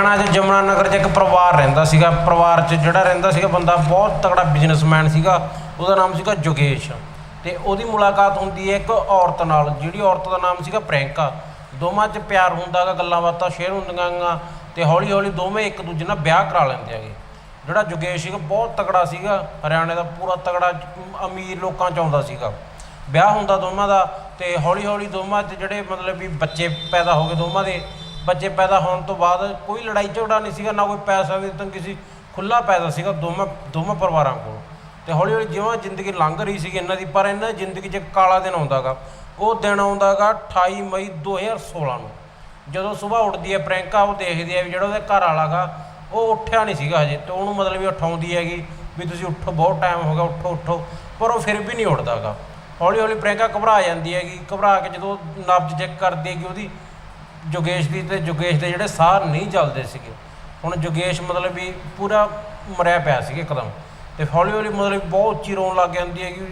ਹਰਿਆਣਾ 'ਚ ਜਮਨਾ ਨਗਰ 'ਚ ਇੱਕ ਪਰਿਵਾਰ ਰਹਿੰਦਾ ਸੀਗਾ, ਪਰਿਵਾਰ 'ਚ ਜਿਹੜਾ ਰਹਿੰਦਾ ਸੀਗਾ ਬੰਦਾ ਬਹੁਤ ਤਕੜਾ ਬਿਜ਼ਨਸਮੈਨ ਸੀਗਾ, ਉਹਦਾ ਨਾਮ ਸੀਗਾ ਜੋਗੇਸ਼ ਤੇ ਉਹਦੀ ਮੁਲਾਕਾਤ ਹੁੰਦੀ ਹੈ ਇੱਕ ਔਰਤ ਨਾਲ, ਜਿਹੜੀ ਔਰਤ ਦਾ ਨਾਮ ਸੀਗਾ ਪ੍ਰਿਯੰਕਾ। ਦੋਵਾਂ 'ਚ ਪਿਆਰ ਹੁੰਦਾਗਾ ਗੱਲਾਂ ਬਾਤਾਂ ਸ਼ੇਅਰ ਹੁੰਦੀਆਂ ਗਾ ਤੇ ਹੌਲੀ ਹੌਲੀ ਦੋਵੇਂ ਇੱਕ ਦੂਜੇ ਨਾਲ ਵਿਆਹ ਕਰਾ ਲੈਂਦੇ ਹੈਗੇ। ਜਿਹੜਾ ਜੋਗੇਸ਼ ਸੀਗਾ ਬਹੁਤ ਤਕੜਾ ਸੀਗਾ, ਹਰਿਆਣੇ ਦਾ ਪੂਰਾ ਤਕੜਾ ਅਮੀਰ ਲੋਕਾਂ 'ਚ ਆਉਂਦਾ ਸੀਗਾ। ਵਿਆਹ ਹੁੰਦਾ ਦੋਵਾਂ ਦਾ ਤੇ ਹੌਲੀ ਹੌਲੀ ਦੋਵਾਂ 'ਚ ਜਿਹੜੇ ਮਤਲਬ ਵੀ ਬੱਚੇ ਪੈਦਾ ਹੋ ਗਏ ਦੋਵਾਂ ਦੇ ਬੱਚੇ ਪੈਦਾ ਹੋਣ ਤੋਂ ਬਾਅਦ ਕੋਈ ਲੜਾਈ ਝਗੜਾ ਨਹੀਂ ਸੀਗਾ, ਨਾ ਕੋਈ ਪੈਸਾ ਦੀ ਤੰਗੀ ਸੀ ਖੁੱਲਾ ਪੈਦਾ ਸੀਗਾ ਦੋਵੇਂ, ਦੋਵਾਂ ਪਰਿਵਾਰਾਂ ਕੋਲ। ਤੇ ਹੌਲੀ ਹੌਲੀ ਜਿਵੇਂ ਜ਼ਿੰਦਗੀ ਲੰਘ ਰਹੀ ਸੀਗੀ ਇਹਨਾਂ ਦੀ, ਪਰ ਇਹਨਾਂ ਦੀ ਜ਼ਿੰਦਗੀ 'ਚ ਕਾਲਾ ਦਿਨ ਆਉਂਦਾਗਾ ਉਹ ਦਿਨ ਆਉਂਦਾਗਾ 28 ਮਈ 2016 ਨੂੰ। ਜਦੋਂ ਸਵੇਰ ਉੱਠਦੀ ਹੈ, ਪ੍ਰਿਯੰਕਾ ਉਹ ਦੇਖਦੀ ਹੈ ਵੀ ਜਿਹੜਾ ਉਹਦੇ ਘਰ ਵਾਲਾ ਗਾ, ਉਹ ਉੱਠਿਆ ਨਹੀਂ ਸੀਗਾ ਹਜੇ ਤੇ ਉਹਨੂੰ ਮਤਲਬ ਵੀ ਉਠਾਉਂਦੀ ਹੈਗੀ ਵੀ ਤੁਸੀਂ ਉੱਠੋ, ਬਹੁਤ ਟਾਈਮ ਹੋ ਗਿਆ, ਉੱਠੋ ਉੱਠੋ। ਪਰ ਉਹ ਫਿਰ ਵੀ ਨਹੀਂ ਉੱਠਦਾਗਾ ਹੌਲੀ ਹੌਲੀ ਪ੍ਰਿਯੰਕਾ ਘਬਰਾ ਜਾਂਦੀ ਹੈਗੀ, ਘਬਰਾ ਕੇ ਜਦੋਂ ਨਬਜ਼ ਚੈੱਕ ਕਰਦੀ ਹੈਗੀ ਉਹਦੀ ਜੋਗੇਸ਼ ਦੀ ਤੇ ਜੋਗੇਸ਼ ਦੇ ਜਿਹੜੇ ਸਾਹ ਨਹੀਂ ਚੱਲਦੇ ਸੀਗੇ। ਹੁਣ ਜੋਗੇਸ਼ ਮਤਲਬ ਵੀ ਪੂਰਾ ਮਰਿਆ ਪਿਆ ਸੀ ਇੱਕਦਮ। ਤੇ ਹੌਲੀ ਹੌਲੀ ਮਤਲਬ ਬਹੁਤ ਉੱਚੀ ਰੋਣ ਲੱਗ ਜਾਂਦੀ ਹੈ ਕਿ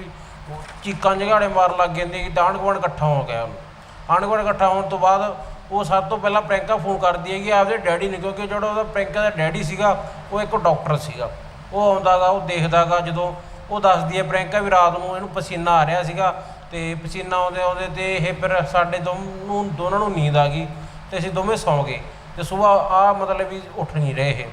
ਚੀਕਾਂ ਜਗਾੜੇ ਮਾਰਨ ਲੱਗ ਜਾਂਦੀ ਹੈਗੀ, ਤਾਂ ਆਂਢ ਗੁਆਂਢ ਇਕੱਠਾ ਹੋ ਗਿਆ। ਆਂਢ ਗੁਆਂਢ ਇਕੱਠਾ ਹੋਣ ਤੋਂ ਬਾਅਦ ਉਹ ਸਭ ਤੋਂ ਪਹਿਲਾਂ ਪ੍ਰਿਯੰਕਾ ਫੋਨ ਕਰਦੀ ਹੈ ਕਿ ਆਪਦੇ ਡੈਡੀ ਨੂੰ, ਕਿਉਂਕਿ ਜਿਹੜਾ ਉਹਦਾ ਪ੍ਰਿਯੰਕਾ ਦਾ ਡੈਡੀ ਸੀਗਾ, ਉਹ ਇੱਕ ਡਾਕਟਰ ਸੀਗਾ। ਉਹ ਆਉਂਦਾਗਾ ਉਹ ਦੇਖਦਾਗਾ ਜਦੋਂ ਉਹ ਦੱਸਦੀ ਹੈ ਪ੍ਰਿਯੰਕਾ ਵੀ ਰਾਤ ਨੂੰ ਇਹਨੂੰ ਪਸੀਨਾ ਆ ਰਿਹਾ ਸੀਗਾ। ਤੇ ਪਸੀਨਾ ਆਉਂਦੇ ਆਉਂਦੇ ਤੇ ਇਹ ਫਿਰ ਸਾਡੇ ਦੋ ਨੂੰ ਦੋਨਾਂ ਨੂੰ ਨੀਂਦ ਆ ਗਈ ਤੇ ਅਸੀਂ ਦੋਵੇਂ ਸੌਂ ਗਏ ਤੇ ਸਵੇਰ ਆ ਮਤਲਬ ਵੀ ਉੱਠ ਨਹੀਂ ਰਹੇ ਇਹ।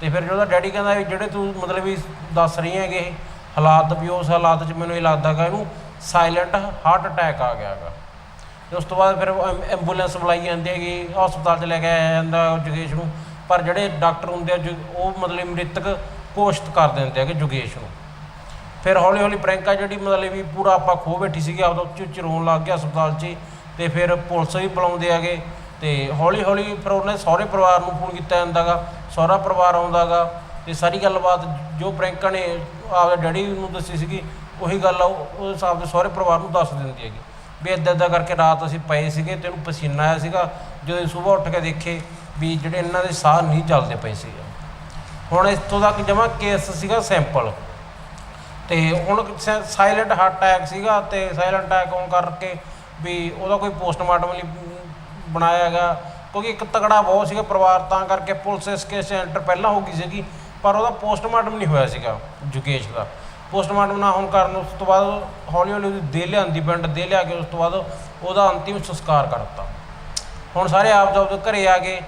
ਤੇ ਫਿਰ ਜਦੋਂ ਡੈਡੀ ਕਹਿੰਦਾ ਵੀ ਜਿਹੜੇ ਤੂੰ ਮਤਲਬ ਵੀ ਦੱਸ ਰਹੀ ਹੈਗੇ ਇਹ ਹਾਲਾਤ ਵੀ ਉਸ ਹਾਲਾਤ 'ਚ ਮੈਨੂੰ ਇਹ ਲੱਗਦਾਗਾ ਇਹਨੂੰ ਸਾਇਲੈਂਟ ਹਾਰਟ ਅਟੈਕ ਆ ਗਿਆਗਾ ਤੇ ਉਸ ਤੋਂ ਬਾਅਦ ਫਿਰ ਐਂਬੂਲੈਂਸ ਬੁਲਾਈ ਜਾਂਦੀ ਹੈਗੀ, ਹਸਪਤਾਲ 'ਚ ਲੈ ਕੇ ਆਇਆ ਜਾਂਦਾ ਉਹ ਨੂੰ, ਪਰ ਜਿਹੜੇ ਡਾਕਟਰ ਹੁੰਦੇ ਆ ਜੋ- ਉਹ ਮਤਲਬ ਮ੍ਰਿਤਕ ਘੋਸ਼ਿਤ ਕਰ ਦਿੰਦੇ ਹੈਗੇ ਜੋਗੇਸ਼ ਨੂੰ। ਫਿਰ ਹੌਲੀ ਹੌਲੀ ਪ੍ਰਿਯੰਕਾ ਜਿਹੜੀ ਮਤਲਬ ਵੀ ਪੂਰਾ ਆਪਾਂ ਖੋ ਬੈਠੀ ਸੀਗੀ, ਆਪਦਾ ਉੱਚੀ ਉੱਚੀ ਰੋਣ ਲੱਗ ਗਿਆ ਹਸਪਤਾਲ 'ਚ ਹੀ ਤੇ ਫਿਰ ਪੁਲਿਸ ਵੀ ਬੁਲਾਉਂਦੇ ਹੈਗੇ ਤੇ ਹੌਲੀ ਹੌਲੀ ਫਿਰ ਉਹਨੇ ਸਹੁਰੇ ਪਰਿਵਾਰ ਨੂੰ ਫੋਨ ਕੀਤਾ ਜਾਂਦਾਗਾ, ਸਹੁਰਾ ਪਰਿਵਾਰ ਆਉਂਦਾਗਾ ਤੇ ਸਾਰੀ ਗੱਲਬਾਤ ਜੋ ਪ੍ਰਿਯੰਕਾ ਨੇ ਆਪਦੇ ਡੈਡੀ ਨੂੰ ਦੱਸੀ ਸੀਗੀ, ਉਹੀ ਗੱਲ ਉਹ ਉਹ ਹਿਸਾਬ ਦੇ ਸਹੁਰੇ ਪਰਿਵਾਰ ਨੂੰ ਦੱਸ ਦਿੰਦੀ ਹੈਗੀ ਵੀ ਇੱਦਾਂ ਇੱਦਾਂ ਕਰਕੇ ਰਾਤ ਅਸੀਂ ਪਏ ਸੀਗੇ ਤੇ ਉਹਨੂੰ ਪਸੀਨਾ ਆਇਆ ਸੀਗਾ, ਜਦੋਂ ਸਵੇਰ ਉੱਠ ਕੇ ਦੇਖੇ ਵੀ ਜਿਹੜੇ ਇਹਨਾਂ ਦੇ ਸਾਹ ਨਹੀਂ ਚੱਲਦੇ ਪਏ ਸੀਗੇ। ਹੁਣ ਇਸ ਤੋਂ ਤੱਕ ਜਮਾ ਕੇਸ ਸੀਗਾ ਸੈਂਪਲ ਤੇ ਹੁਣ ਸਾਇਲੈਂਟ ਹਾਰਟ ਅਟੈਕ ਸੀਗਾ ਤੇ ਸਾਇਲੈਂਟ ਅਟੈਕ ਹੋਣ ਕਰਕੇ ਵੀ ਉਹਦਾ ਕੋਈ ਪੋਸਟਮਾਰਟਮ ਨਹੀਂ ਬਣਾਇਆ ਗਿਆ ਕਿਉਂਕਿ ਇੱਕ ਤਗੜਾ ਬਹੁਤ ਸੀਗਾ ਪਰਿਵਾਰ, ਤਾਂ ਕਰਕੇ ਪੁਲਿਸ ਇਸ ਕੇਸ 'ਚ ਐਂਟਰ ਪਹਿਲਾਂ ਹੋ ਗਈ ਸੀਗੀ, ਪਰ ਉਹਦਾ ਪੋਸਟਮਾਰਟਮ ਨਹੀਂ ਹੋਇਆ ਸੀਗਾ ਜੁਗੇਸ਼ ਦਾ। ਪੋਸਟਮਾਰਟਮ ਨਾ ਹੋਣ ਕਾਰਨ ਉਸ ਤੋਂ ਬਾਅਦ ਹੌਲੀ ਹੌਲੀ ਉਹਦੀ ਦੇਹ ਲਿਆਂਦੀ, ਪਿੰਡ ਦੇ ਲਿਆ ਕੇ ਉਸ ਤੋਂ ਬਾਅਦ ਉਹਦਾ ਅੰਤਿਮ ਸੰਸਕਾਰ ਕਰ ਦਿੱਤਾ। ਹੁਣ ਸਾਰੇ ਆਪ ਜਾਬ ਦੇ ਘਰੇ ਆ ਗਏ,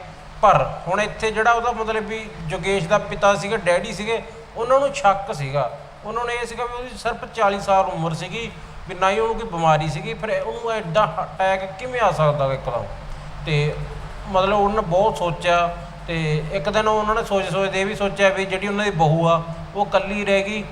ਪਰ ਹੁਣ ਇੱਥੇ ਜਿਹੜਾ ਉਹਦਾ ਮਤਲਬ ਵੀ ਜੋਗੇਸ਼ ਦਾ ਪਿਤਾ ਸੀਗਾ, ਡੈਡੀ ਸੀਗੇ, ਉਹਨਾਂ ਨੂੰ ਸ਼ੱਕ ਸੀਗਾ ਉਹਨਾਂ ਨੂੰ ਇਹ ਸੀਗਾ ਵੀ ਉਹਦੀ ਸਿਰਫ 40 ਸਾਲ ਉਮਰ ਸੀਗੀ, ਵੀ ਨਾ ਹੀ ਉਹਨੂੰ ਕੋਈ ਬਿਮਾਰੀ ਸੀਗੀ, ਫਿਰ ਉਹਨੂੰ ਐਡਾ ਅਟੈਕ ਕਿਵੇਂ ਆ ਸਕਦਾ ਗਾ ਇੱਕਦਮ ਤੇ? ਮਤਲਬ ਉਹਨਾਂ ਨੇ ਬਹੁਤ ਸੋਚਿਆ, ਤੇ ਇੱਕ ਦਿਨ ਉਹਨਾਂ ਨੇ ਸੋਚ ਸੋਚਦੇ ਇਹ ਵੀ ਸੋਚਿਆ ਵੀ ਜਿਹੜੀ ਉਹਨਾਂ ਦੀ ਬਹੂ ਆ, ਉਹ ਇਕੱਲੀ ਰਹਿ ਗਈ,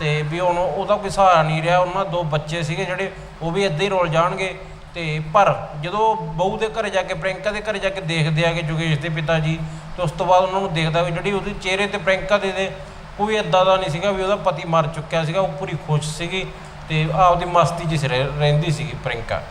ਤੇ ਵੀ ਹੁਣ ਉਹਦਾ ਕੋਈ ਸਹਾਰਾ ਨਹੀਂ ਰਿਹਾ, ਉਹਨਾਂ ਦੋ ਬੱਚੇ ਸੀਗੇ ਜਿਹੜੇ, ਉਹ ਵੀ ਇੱਦਾਂ ਹੀ ਰੁਲ ਜਾਣਗੇ। ਤੇ ਪਰ ਜਦੋਂ ਬਹੂ ਦੇ ਘਰੇ ਜਾ ਕੇ ਪ੍ਰਿਯੰਕਾ ਦੇ ਘਰੇ ਜਾ ਕੇ ਦੇਖਦੇ ਆ ਕਿ ਜੋਗੇਸ਼ ਦੇ ਪਿਤਾ ਜੀ, ਤੇ ਉਸ ਤੋਂ ਬਾਅਦ ਉਹਨਾਂ ਨੂੰ ਦੇਖਦਾ ਵੀ ਜਿਹੜੀ ਉਹਦੇ ਚਿਹਰੇ ਤੇ ਪ੍ਰਿਯੰਕਾ ਦੇ ਦੇ ਕੋਈ ਇਦਾਂ ਦਾ ਨਹੀਂ ਸੀਗਾ ਵੀ ਉਹਦਾ ਪਤੀ ਮਰ ਚੁੱਕਿਆ ਸੀਗਾ, ਉਹ ਪੂਰੀ ਖੁਸ਼ ਸੀਗੀ ਤੇ ਆਪਦੀ ਮਸਤੀ 'ਚ ਰਹਿ- ਰਹਿੰਦੀ ਸੀਗੀ ਪ੍ਰਿਯੰਕਾ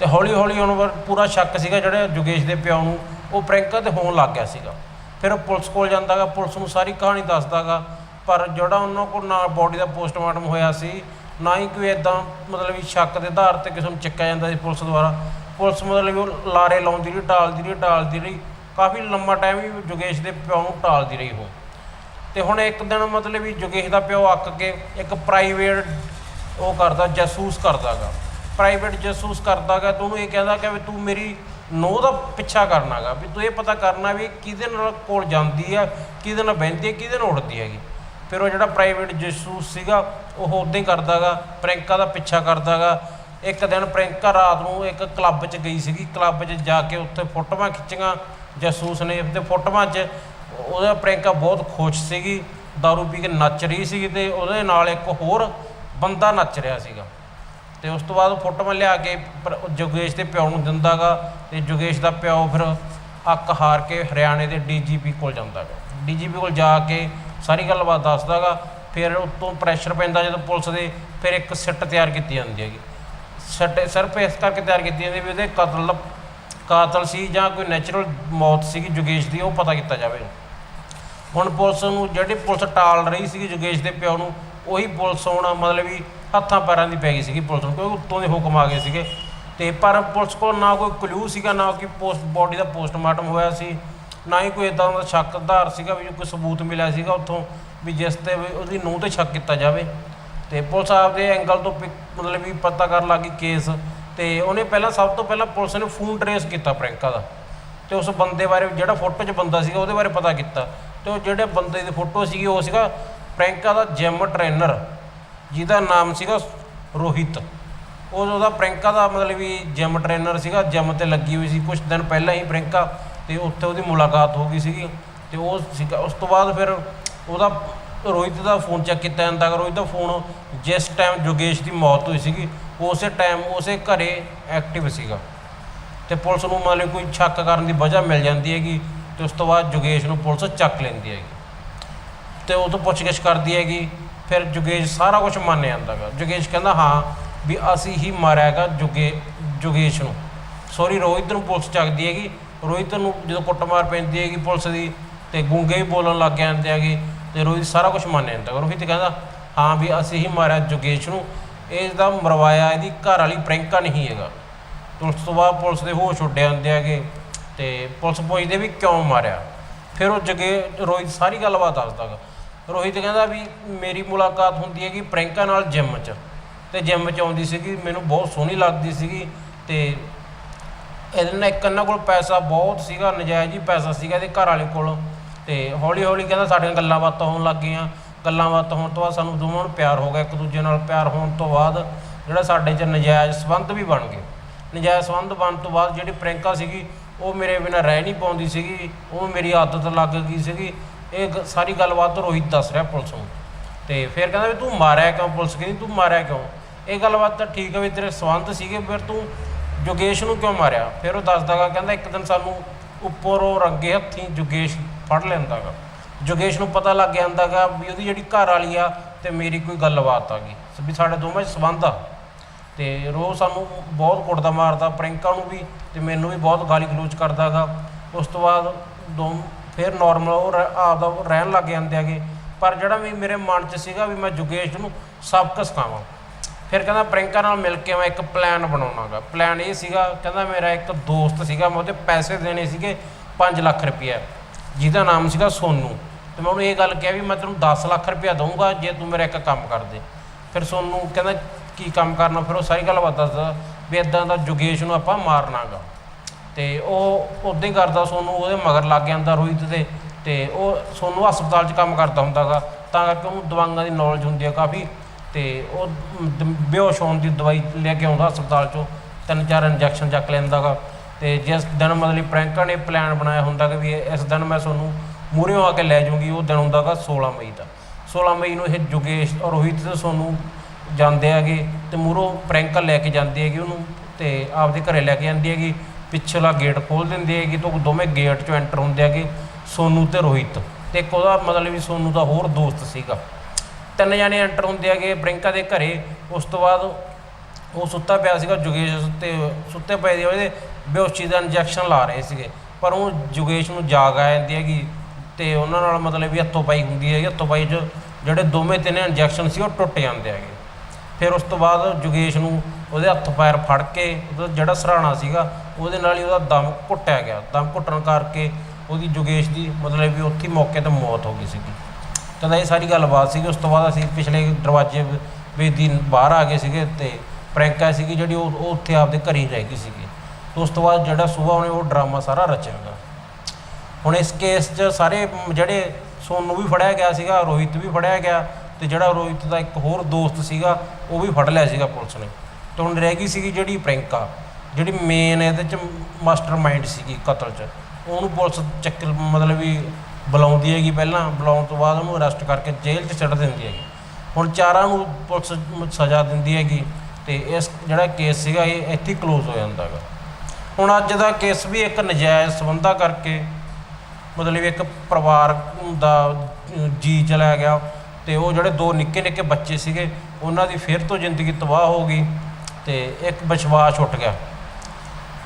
ਤੇ ਹੌਲੀ ਹੌਲੀ ਉਹਨੂੰ ਪਰ ਪੂਰਾ ਸ਼ੱਕ ਸੀਗਾ ਜਿਹੜਾ ਜੋਗੇਸ਼ ਦੇ ਪਿਓ ਨੂੰ, ਉਹ ਪ੍ਰਿਯੰਕਾ ਤੇ ਹੋਣ ਲੱਗ ਗਿਆ ਸੀਗਾ। ਫਿਰ ਉਹ ਪੁਲਿਸ ਕੋਲ ਜਾਂਦਾਗਾ, ਪੁਲਿਸ ਨੂੰ ਸਾਰੀ ਕਹਾਣੀ ਦੱਸਦਾਗਾ, ਪਰ ਜਿਹੜਾ ਉਹਨਾਂ ਕੋਲ ਨਾ ਬੋਡੀ ਦਾ ਪੋਸਟਮਾਰਟਮ ਹੋਇਆ ਸੀ, ਨਾ ਹੀ ਕੋਈ ਇਦਾਂ ਮਤਲਬ ਵੀ ਸ਼ੱਕ ਦੇ ਆਧਾਰ ਤੇ ਕਿਸੇ ਨੂੰ ਚੱਕਿਆ ਜਾਂਦਾ ਸੀ ਪੁਲਿਸ ਦੁਆਰਾ। ਪੁਲਿਸ ਮਤਲਬ ਵੀ ਉਹ ਲਾਰੇ ਲਾਉਂਦੀ ਰਹੀ ਟਾਲਦੀ ਰਹੀ ਟਾਲਦੀ ਰਹੀ। ਕਾਫੀ ਲੰਮਾ ਟਾਈਮ ਹੀ ਜੋਗੇਸ਼ ਦੇ ਪਿਓ ਨੂੰ ਟਾਲਦੀ ਰਹੀ ਉਹ। ਤੇ ਹੁਣ ਇੱਕ ਦਿਨ ਮਤਲਬ ਵੀ ਜੋਗੇਸ਼ ਦਾ ਪਿਓ ਅੱਕ ਕੇ ਇੱਕ ਪ੍ਰਾਈਵੇਟ ਉਹ ਕਰਦਾ, ਜਾਸੂਸ ਕਰਦਾਗਾ। ਪ੍ਰਾਈਵੇਟ ਜਾਸੂਸ ਕਰਦਾਗਾ ਤੂੰ ਇਹ ਕਹਿੰਦਾ ਕਿ ਵੀ ਤੂੰ ਮੇਰੀ ਨੋਹ ਦਾ ਪਿੱਛਾ ਕਰਨਾਗਾ, ਵੀ ਤੂੰ ਇਹ ਪਤਾ ਕਰਨਾ ਵੀ ਕਿਹਦੇ ਨਾਲ ਕੋਲ ਜਾਂਦੀ ਆ, ਕਿਹਦੇ ਨਾਲ ਬਹਿੰਦੀ ਹੈ ਕਿਹਦੇ ਨਾਲ ਉੱਡਦੀ ਹੈਗੀ। ਫਿਰ ਉਹ ਜਿਹੜਾ ਪ੍ਰਾਈਵੇਟ ਜਾਸੂਸ ਸੀਗਾ, ਉਹ ਉਦਾਂ ਹੀ ਕਰਦਾਗਾ, ਪ੍ਰਿਯੰਕਾ ਦਾ ਪਿੱਛਾ ਕਰਦਾਗਾ। ਇੱਕ ਦਿਨ ਪ੍ਰਿਯੰਕਾ ਰਾਤ ਨੂੰ ਇੱਕ ਕਲੱਬ 'ਚ ਗਈ ਸੀਗੀ ਕਲੱਬ 'ਚ ਜਾ ਕੇ ਉੱਥੇ ਫੋਟੋਆਂ ਖਿੱਚੀਆਂ ਜਾਸੂਸ ਨੇ, ਤੇ ਫੋਟੋਆਂ 'ਚ ਉਹਦਾ ਪ੍ਰਿਯੰਕਾ ਬਹੁਤ ਖੁਸ਼ ਸੀਗੀ दारू ਪੀ ਕੇ ਨੱਚ ਰਹੀ ਸੀਗੀ ਤੇ ਉਹਦੇ ਨਾਲ ਇੱਕ ਹੋਰ ਬੰਦਾ ਨੱਚ ਰਿਹਾ ਸੀਗਾ। ਤੇ ਉਸ ਤੋਂ ਬਾਅਦ ਉਹ ਮੈਂ ਲਿਆ ਕੇ ਪਰ- ਉਹ ਜੋਗੇਸ਼ ਦੇ ਪਿਓ ਨੂੰ ਦਿੰਦਾਗਾ ਤੇ ਜੋਗੇਸ਼ ਦਾ ਪਿਓ ਫਿਰ ਅੱਕ ਹਾਰ ਕੇ ਹਰਿਆਣੇ ਦੇ ਡੀਜੀਪੀ ਕੋਲ ਜਾਂਦਾਗਾ। ਡੀਜੀਪੀ ਕੋਲ ਜਾ ਕੇ ਸਾਰੀ ਗੱਲਬਾਤ ਦੱਸਦਾਗਾ, ਫਿਰ ਉਤੋਂ ਪ੍ਰੈਸ਼ਰ ਪੈਂਦਾ ਜਦੋਂ ਪੁਲਿਸ ਦੇ ਫਿਰ ਇੱਕ ਸਿੱਟ ਤਿਆਰ ਕੀਤੀ ਜਾਂਦੀ ਹੈਗੀ। ਸਿੱਟ ਸਿਰਫ ਇਸ ਕਰਕੇ ਤਿਆਰ ਕੀਤੀ ਜਾਂਦੀ ਵੀ ਉਹਦੇ ਕਤਲ, ਕਾਤਲ ਸੀ ਜਾਂ ਕੋਈ ਨੈਚੁਰਲ ਮੌਤ ਸੀਗੀ ਜੋਗੇਸ਼ ਦੀ, ਉਹ ਪਤਾ ਕੀਤਾ ਜਾਵੇ। ਹੁਣ ਪੁਲਿਸ ਨੂੰ ਜਿਹੜੀ ਪੁਲਿਸ ਟਾਲ ਰਹੀ ਸੀਗੀ ਜੋਗੇਸ਼ ਦੇ ਪਿਓ ਨੂੰ, ਉਹੀ ਪੁਲਿਸ ਹੁਣ ਮਤਲਬ ਵੀ ਹੱਥਾਂ ਪੈਰਾਂ ਦੀ ਪੈ ਗਈ ਸੀਗੀ ਪੁਲਿਸ ਨੂੰ, ਕਿਉਂਕਿ ਉੱਤੋਂ ਦੇ ਹੁਕਮ ਆ ਗਏ ਸੀਗੇ। ਤੇ ਪਰ ਪੁਲਿਸ ਕੋਲ ਨਾ ਕੋਈ ਕਲੂ ਸੀਗਾ, ਨਾ ਕੋਈ ਪੋਸਟ ਬੋਡੀ ਦਾ ਪੋਸਟਮਾਰਟਮ ਹੋਇਆ ਸੀ, ਨਾ ਹੀ ਕੋਈ ਇਦਾਂ ਦਾ ਸ਼ੱਕ ਆਧਾਰ ਸੀਗਾ ਵੀ ਕੋਈ ਸਬੂਤ ਮਿਲਿਆ ਸੀਗਾ ਉੱਥੋਂ ਵੀ ਜਿਸ ਤੇ ਵੀ ਉਹਦੀ ਨੂੰਹ ਤੇ ਸ਼ੱਕ ਕੀਤਾ ਜਾਵੇ। ਤੇ ਪੁਲਿਸ ਆਪਦੇ ਐਂਗਲ ਤੋਂ ਪਿ- ਮਤਲਬ ਵੀ ਪਤਾ ਕਰਨ ਲੱਗੀ ਕੇਸ ਤੇ ਉਹਨੇ ਪਹਿਲਾਂ ਸਭ ਤੋਂ ਪਹਿਲਾਂ ਪੁਲਿਸ ਨੇ ਫੋਨ ਟਰੇਸ ਕੀਤਾ ਪ੍ਰਿੰਕਾ ਦਾ। ਤੇ ਉਸ ਬੰਦੇ ਬਾਰੇ ਜਿਹੜਾ ਫੋਟੋ 'ਚ ਬੰਦਾ ਸੀਗਾ ਉਹਦੇ ਬਾਰੇ ਪਤਾ ਕੀਤਾ। ਤੇ ਉਹ ਜਿਹੜੇ ਬੰਦੇ ਦੀ ਫੋਟੋ ਸੀਗੀ, ਉਹ ਸੀਗਾ ਪ੍ਰਿੰਕਾ ਦਾ ਜਿਮ ਟ੍ਰੇਨਰ, ਜਿਹਦਾ ਨਾਮ ਸੀਗਾ ਰੋਹਿਤ। ਉਹ ਉਹਦਾ ਪ੍ਰਿੰਕਾ ਦਾ ਮਤਲਬ ਵੀ ਜਿਮ ਟ੍ਰੇਨਰ ਸੀਗਾ, ਜਿਮ ਤੇ ਲੱਗੀ ਹੋਈ ਸੀ। ਕੁਝ ਦਿਨ ਪਹਿਲਾਂ ਹੀ ਪ੍ਰਿੰਕਾ ਤੇ ਉੱਥੇ ਉਹਦੀ ਮੁਲਾਕਾਤ ਹੋ ਗਈ ਸੀਗੀ ਤੇ ਉਹ ਸੀਗਾ, ਉਸ ਤੋਂ ਬਾਅਦ ਫਿਰ ਉਹਦਾ ਰੋਹਿਤ ਦਾ ਫੋਨ ਚੈੱਕ ਕੀਤਾ ਜਾਂਦਾ। ਗਾ ਰੋਹਿਤ ਦਾ ਫੋਨ ਜਿਸ ਟਾਈਮ ਜੋਗੇਸ਼ ਦੀ ਮੌਤ ਹੋਈ ਸੀਗੀ, ਉਸੇ ਟਾਈਮ ਉਸੇ ਘਰੇ ਐਕਟਿਵ ਸੀਗਾ। ਤੇ ਪੁਲਿਸ ਨੂੰ ਮਤਲਬ ਕੋਈ ਸ਼ੱਕ ਕਰਨ ਦੀ ਵਜ੍ਹਾ ਮਿਲ ਜਾਂਦੀ ਹੈਗੀ। ਤੇ ਉਸ ਤੋਂ ਬਾਅਦ ਜੋਗੇਸ਼ ਨੂੰ ਪੁਲਿਸ ਚੱਕ ਲੈਂਦੀ ਹੈਗੀ। ਤੇ ਉਹ ਤੋਂ ਪੁੱਛਗਿੱਛ ਕਰਦੀ ਹੈਗੀ, ਫਿਰ ਜੋਗੇਸ਼ ਸਾਰਾ ਕੁਝ ਮੰਨ ਜਾਂਦਾ ਗਾ। ਜੋਗੇਸ਼ ਕਹਿੰਦਾ, ਹਾਂ, ਵੀ ਅਸੀਂ ਹੀ ਮਾਰਿਆ ਹੈਗਾ ਜੋਗੇ, ਜੋਗੇਸ਼ ਨੂੰ। ਸੌਰੀ ਰੋਹਿਤ ਨੂੰ ਪੁਲਿਸ ਚੱਕਦੀ ਹੈਗੀ। ਰੋਹਿਤ ਨੂੰ ਜਦੋਂ ਕੁੱਟਮਾਰ ਪੈਂਦੀ ਹੈਗੀ ਪੁਲਿਸ ਦੀ ਤੇ ਗੂੰਗੇ ਵੀ ਬੋਲਣ ਲੱਗ ਜਾਂਦੇ ਹੈਗੇ ਤੇ ਰੋਹਿਤ ਸਾਰਾ ਕੁਝ ਮੰਨ ਜਾਂਦਾ ਗਾ। ਰੋਹਿਤ ਕਹਿੰਦਾ, ਹਾਂ, ਵੀ ਅਸੀਂ ਹੀ ਮਾਰਿਆ ਜੋਗੇਸ਼ ਨੂੰ। ਇਹ ਦਾ ਮਰਵਾਇਆ, ਇਹਦੀ ਘਰ ਵਾਲੀ ਪ੍ਰਿੰਕਾ ਨਹੀਂ ਹੈਗਾ। ਤੇ ਉਸ ਤੋਂ ਬਾਅਦ ਪੁਲਿਸ ਦੇ ਹੋਸ਼ ਉੱਡ ਜਾਂਦੇ ਹੈਗੇ। ਤੇ ਪੁਲਿਸ ਪੁੱਛਦੇ ਵੀ ਕਿਉਂ ਮਾਰਿਆ? ਫਿਰ ਉਹ ਜਗੇ ਰੋਹਿਤ ਸਾਰੀ ਗੱਲਬਾਤ ਦੱਸਦਾ ਗਾ। ਰੋਹਿਤ ਕਹਿੰਦਾ ਵੀ ਮੇਰੀ ਮੁਲਾਕਾਤ ਹੁੰਦੀ ਹੈਗੀ ਪ੍ਰਿੰਕਾ ਨਾਲ ਜਿਮ 'ਚ। ਤੇ ਜਿਮ 'ਚ ਆਉਂਦੀ ਸੀਗੀ, ਮੈਨੂੰ ਬਹੁਤ ਸੋਹਣੀ ਲੱਗਦੀ ਸੀਗੀ ਤੇ ਇਹਦੇ ਨਾਲ ਇੱਕ ਇਹਨਾਂ ਕੋਲ ਪੈਸਾ ਬਹੁਤ ਸੀਗਾ, ਨਜਾਇਜ਼ ਹੀ ਪੈਸਾ ਸੀਗਾ ਇਹਦੇ ਘਰ ਵਾਲੇ ਕੋਲ। ਤੇ ਹੌਲੀ ਹੌਲੀ ਕਹਿੰਦਾ ਸਾਡੀਆਂ ਗੱਲਾਂ ਬਾਤਾਂ ਹੋਣ ਲੱਗ ਗਈਆਂ। ਗੱਲਾਂ ਬਾਤਾਂ ਹੋਣ ਤੋਂ ਬਾਅਦ ਸਾਨੂੰ ਦੋਵਾਂ ਨੂੰ ਪਿਆਰ ਹੋ ਗਿਆ, ਇੱਕ ਦੂਜੇ ਨਾਲ ਪਿਆਰ ਹੋਣ ਤੋਂ ਬਾਅਦ ਜਿਹੜਾ ਸਾਡੇ 'ਚ ਨਜਾਇਜ਼ ਸੰਬੰਧ ਵੀ ਬਣ ਗਏ। ਨਜਾਇਜ਼ ਸੰਬੰਧ ਬਣਨ ਤੋਂ ਬਾਅਦ ਜਿਹੜੀ ਪ੍ਰਿੰਕਾ ਸੀਗੀ ਉਹ ਮੇਰੇ ਬਿਨਾਂ ਰਹਿ ਨਹੀਂ ਪਾਉਂਦੀ ਸੀਗੀ, ਉਹ ਮੇਰੀ ਆਦਤ ਲੱਗ ਗਈ ਸੀਗੀ। ਇਹ ਗ- ਸਾਰੀ ਗੱਲਬਾਤ ਰੋਹਿਤ ਦੱਸ ਰਿਹਾ ਪੁਲਿਸ ਨੂੰ। ਤੇ ਫਿਰ ਕਹਿੰਦਾ ਵੀ ਤੂੰ ਮਾਰਿਆ ਕਿਉਂ ਪੁਲਿਸ ਕਹਿੰਦੀ, ਤੂੰ ਮਾਰਿਆ ਕਿਉਂ? ਇਹ ਗੱਲਬਾਤ ਤਾਂ ਠੀਕ ਹੈ ਵੀ ਤੇਰੇ ਸੰਬੰਧ ਸੀਗੇ, ਫਿਰ ਤੂੰ ਜੋਗੇਸ਼ ਨੂੰ ਕਿਉਂ ਮਾਰਿਆ? ਫਿਰ ਉਹ ਦੱਸਦਾਗਾ ਕਹਿੰਦਾ ਇੱਕ ਦਿਨ ਸਾਨੂੰ ਉੱਪਰੋਂ ਰੰਗੇ ਹੱਥੀਂ ਜੋਗੇਸ਼ ਫੜ ਲੈਂਦਾਗਾ ਜੋਗੇਸ਼ ਨੂੰ ਪਤਾ ਲੱਗ ਜਾਂਦਾਗਾ ਵੀ ਉਹਦੀ ਜਿਹੜੀ ਘਰ ਵਾਲੀ ਆ ਤੇ ਮੇਰੀ ਕੋਈ ਗੱਲਬਾਤ ਆ ਗਈ। ਵੀ ਸਾਡੇ ਦੋਵਾਂ 'ਚ ਸੰਬੰਧ ਆ। ਤੇ ਰੋਜ਼ ਸਾਨੂੰ ਬਹੁਤ ਕੁੱਟਦਾ ਮਾਰਦਾ ਪ੍ਰਿੰਕਾ ਨੂੰ ਵੀ ਤੇ ਮੈਨੂੰ ਵੀ ਬਹੁਤ ਗਾਲੀ ਗਲੋਚ ਕਰਦਾਗਾ ਉਸ ਤੋਂ ਬਾਅਦ ਦੋ ਫਿਰ ਨਾਰਮਲ ਉਹ ਆਪਦਾ ਰਹਿਣ ਲੱਗ ਜਾਂਦੇ ਹੈਗੇ। ਪਰ ਜਿਹੜਾ ਵੀ ਮੇਰੇ ਮਨ 'ਚ ਸੀਗਾ ਵੀ ਮੈਂ ਜੁਗੇਸ਼ ਨੂੰ ਸਬਕ ਸਿਖਾਵਾਂ। ਫਿਰ ਕਹਿੰਦਾ ਪ੍ਰਿੰਕਾ ਨਾਲ ਮਿਲ ਕੇ ਮੈਂ ਇੱਕ ਪਲਾਨ ਬਣਾਉਣਾਗਾ ਪਲਾਨ ਇਹ ਸੀਗਾ, ਕਹਿੰਦਾ ਮੇਰਾ ਇੱਕ ਦੋਸਤ ਸੀਗਾ, ਮੈਂ ਉਹਦੇ ਪੈਸੇ ਦੇਣੇ ਸੀਗੇ 5 ਲੱਖ ਰੁਪਏ ਜਿਹਦਾ ਨਾਮ ਸੀਗਾ ਸੋਨੂ। ਤੇ ਮੈਂ ਉਹਨੂੰ ਇਹ ਗੱਲ ਕਿਹਾ ਵੀ ਮੈਂ ਤੈਨੂੰ 10 ਲੱਖ ਰੁਪਏ ਦਊਂਗਾ ਜੇ ਤੂੰ ਮੇਰਾ ਇੱਕ ਕੰਮ ਕਰ ਦੇ। ਫਿਰ ਸੋਨੂ ਕਹਿੰਦਾ ਕੀ ਕੰਮ ਕਰਨਾ, ਫਿਰ ਉਹ ਸਾਰੀ ਗੱਲਬਾਤ ਦੱਸਦਾ ਵੀ ਇਦਾਂ ਦਾ ਜੁਗੇਸ਼ ਨੂੰ ਆਪਾਂ ਮਾਰਨਾਗਾ। ਤੇ ਉਹ ਉਦਾਂ ਹੀ ਕਰਦਾ ਸੋਨੂੰ, ਉਹਦੇ ਮਗਰ ਲੱਗ ਜਾਂਦਾ ਰੋਹਿਤ ਦੇ, ਤੇ ਉਹ ਸੋਨੂੰ ਹਸਪਤਾਲ 'ਚ ਕੰਮ ਕਰਦਾ ਹੁੰਦਾਗਾ, ਤਾਂ ਕਰਕੇ ਉਹਨੂੰ ਦਵਾਈਆਂ ਦੀ ਨੌਲੇਜ ਹੁੰਦੀ ਆ ਕਾਫੀ, ਤੇ ਉਹ ਦ- ਬੇਹੋਸ਼ ਹੋਣ ਦੀ ਦਵਾਈ ਲੈ ਕੇ ਆਉਂਦਾ ਹਸਪਤਾਲ 'ਚੋਂ, ਤਿੰਨ ਚਾਰ ਇੰਜੈਕਸ਼ਨ ਚੱਕ ਲੈਂਦਾਗਾ। ਤੇ ਜਿਸ ਦਿਨ ਮਤਲਬ ਪ੍ਰਿੰਕਾ ਨੇ ਪਲਾਨ ਬਣਾਇਆ ਹੁੰਦਾ ਕਿ ਵੀ ਇਸ ਦਿਨ ਮੈਂ ਸੋਨੂੰ ਮੂਹਰਿਓਂ ਆ ਕੇ ਲੈ ਜਾਊਂਗੀ, ਉਹ ਦਿਨ ਹੁੰਦਾਗਾ 16 ਮਈ ਦਾ। 16 ਮਈ ਨੂੰ ਇਹ ਜੁਗੇਸ਼ ਔਰ ਰੋਹਿਤ ਤੇ ਸੋਨੂੰ ਜਾਂਦੇ ਹੈਗੇ ਤੇ ਮੂਹਰੋਂ ਪ੍ਰਿੰਕਾ ਲੈ ਕੇ ਜਾਂਦੀ ਹੈਗੀ ਉਹਨੂੰ ਤੇ ਆਪਦੇ ਘਰੇ ਲੈ ਕੇ ਜਾਂਦੀ ਹੈਗੀ, ਪਿਛਲਾ ਗੇਟ ਖੋਲ ਦਿੰਦੀ ਹੈਗੀ ਤੋਂ ਦੋਵੇਂ ਗੇਟ 'ਚੋਂ ਐਂਟਰ ਹੁੰਦੇ ਹੈਗੇ, ਸੋਨੂ ਤੇ ਰੋਹਿਤ। ਤੇ ਇੱਕ ਉਹਦਾ ਮਤਲਬ ਵੀ ਸੋਨੂ ਦਾ ਹੋਰ ਦੋਸਤ ਸੀਗਾ। ਤਿੰਨ ਜਾਣੇ ਐਂਟਰ ਹੁੰਦੇ ਹੈਗੇ ਪ੍ਰਿੰਕਾ ਦੇ ਘਰੇ, ਉਸ ਤੋਂ ਬਾਅਦ ਉਹ ਸੁੱਤਾ ਪਿਆ ਸੀਗਾ ਜੁਗੇਸ਼ ਸੁੱਤੇ ਸੁੱਤੇ ਪਏ ਦੇ ਉਹਦੇ, ਬੇਹੋਸ਼ੀ ਦਾ ਇੰਜੈਕਸ਼ਨ ਲਾ ਰਹੇ ਸੀਗੇ। ਪਰ ਉਹ ਜੁਗੇਸ਼ ਨੂੰ ਜਾਗ ਆ ਜਾਂਦੀ ਹੈਗੀ ਤੇ ਉਹਨਾਂ ਨਾਲ ਮਤਲਬ ਵੀ ਹੱਥੋਂ ਪਾਈ ਹੁੰਦੀ ਹੈਗੀ, ਹੱਥੋਂ ਪਾਈ 'ਚ ਜਿਹੜੇ ਦੋਵੇਂ ਤਿੰਨ ਇੰਜੈਕਸ਼ਨ ਸੀ ਉਹ ਟੁੱਟ ਜਾਂਦੇ ਹੈਗੇ। ਫਿਰ ਉਸ ਤੋਂ ਬਾਅਦ ਜੁਗੇਸ਼ ਨੂੰ ਉਹਦੇ ਹੱਥ ਪੈਰ ਫੜ ਕੇ ਉਹਦਾ ਜਿਹੜਾ ਸਰਾਣਾ ਸੀਗਾ, ਉਹਦੇ ਨਾਲ ਹੀ ਉਹਦਾ ਦਮ ਘੁੱਟਿਆ ਗਿਆ। ਦਮ ਘੁੱਟਣ ਕਰਕੇ ਉਹਦੀ ਜੁਗੇਸ਼ ਦੀ ਮਤਲਬ ਵੀ ਉੱਥੇ ਮੌਕੇ ਤੇ ਮੌਤ ਹੋ ਗਈ ਸੀਗੀ। ਕਹਿੰਦਾ ਇਹ ਸਾਰੀ ਗੱਲਬਾਤ ਸੀਗੀ। ਉਸ ਤੋਂ ਬਾਅਦ ਅਸੀਂ ਪਿਛਲੇ ਦਰਵਾਜ਼ੇ ਵੀ ਦੀ ਬਾਹਰ ਆ ਗਏ ਸੀਗੇ ਤੇ ਪ੍ਰਿੰਕਾ ਸੀਗੀ ਜਿਹੜੀ ਉਹ ਉਹ ਉੱਥੇ ਆਪਦੇ ਘਰ ਹੀ ਰਹਿ ਗਈ ਸੀਗੀ। ਤੇ ਉਸ ਤੋਂ ਬਾਅਦ ਜਿਹੜਾ ਸਵੇਰ ਉਹਨੇ ਉਹ ਡਰਾਮਾ ਸਾਰਾ ਰਚਿਆਗਾ ਹੁਣ ਇਸ ਕੇਸ 'ਚ ਸਾਰੇ ਜਿਹੜੇ ਸੋਨੂੰ ਵੀ ਫੜਿਆ ਗਿਆ ਸੀਗਾ, ਰੋਹਿਤ ਵੀ ਫੜਿਆ ਗਿਆ ਤੇ ਜਿਹੜਾ ਰੋਹਿਤ ਦਾ ਇੱਕ ਹੋਰ ਦੋਸਤ ਸੀਗਾ ਉਹ ਵੀ ਫੜ ਲਿਆ ਸੀਗਾ ਪੁਲਿਸ ਨੇ। ਤੇ ਹੁਣ ਰਹਿ ਗਈ ਸੀਗੀ ਜਿਹੜੀ ਪ੍ਰਿੰਕਾ ਜਿਹੜੀ ਮੇਨ ਇਹਦੇ 'ਚ ਮਾਸਟਰਮਾਈਂਡ ਸੀਗੀ ਕਤਲ 'ਚ। ਉਹਨੂੰ ਪੁਲਿਸ ਚੱਕਰ ਮਤਲਬ ਵੀ ਬੁਲਾਉਂਦੀ ਹੈਗੀ ਪਹਿਲਾਂ ਬੁਲਾਉਣ ਤੋਂ ਬਾਅਦ ਉਹਨੂੰ ਅਰੈਸਟ ਕਰਕੇ ਜੇਲ੍ਹ 'ਚ ਛੱਡ ਦਿੰਦੀ ਹੈਗੀ। ਹੁਣ ਚਾਰਾਂ ਨੂੰ ਪੁਲਿਸ ਸਜ਼ਾ ਦਿੰਦੀ ਹੈਗੀ ਤੇ ਇਸ ਜਿਹੜਾ ਕੇਸ ਸੀਗਾ ਇਹ ਇੱਥੇ ਕਲੋਜ਼ ਹੋ ਜਾਂਦਾ ਹੈਗਾ। ਹੁਣ ਅੱਜ ਦਾ ਕੇਸ ਵੀ ਇੱਕ ਨਜਾਇਜ਼ ਸੰਬੰਧਾਂ ਕਰਕੇ ਮਤਲਬ ਇੱਕ ਪਰਿਵਾਰ ਦਾ ਅਹ, ਜੀ ਚਲਾ ਗਿਆ। ਤੇ ਉਹ ਜਿਹੜੇ ਦੋ ਨਿੱਕੇ ਨਿੱਕੇ ਬੱਚੇ ਸੀਗੇ, ਉਹਨਾਂ ਦੀ ਫਿਰ ਤੋਂ ਜ਼ਿੰਦਗੀ ਤਬਾਹ ਹੋ ਗਈ ਤੇ ਇੱਕ ਵਿਸ਼ਵਾਸ ਉੱਠ ਗਿਆ।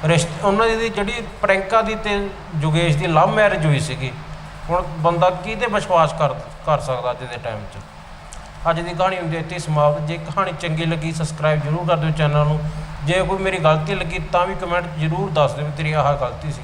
ਰਿਸ਼ਤੇ, ਉਹਨਾਂ ਦੀ ਜਿਹੜੀ ਪ੍ਰਿੰਕਾ ਦੀ ਤੇ ਜੁਗੇਸ਼ ਦੀ ਲਵ ਮੈਰਿਜ ਹੋਈ ਸੀਗੀ, ਹੁਣ ਬੰਦਾ ਕਿਹਦੇ ਵਿਸ਼ਵਾਸ ਕਰ ਕਰ ਸਕਦਾ ਅੱਜ ਦੇ ਟਾਈਮ 'ਚ? ਅੱਜ ਦੀ ਕਹਾਣੀ ਹੁੰਦੀ ਇੱਥੇ ਹੀ ਸਮਾਪਤ। ਜੇ ਕਹਾਣੀ ਚੰਗੀ ਲੱਗੀ ਸਬਸਕ੍ਰਾਈਬ ਜ਼ਰੂਰ ਕਰ ਦਿਓ ਚੈਨਲ ਨੂੰ। ਜੇ ਕੋਈ ਮੇਰੀ ਗਲਤੀ ਲੱਗੀ, ਤਾਂ ਵੀ ਕਮੈਂਟ ਜ਼ਰੂਰ ਦੱਸ ਦਿਓ ਵੀ ਤੇਰੀ ਆਹ ਗਲਤੀ ਸੀ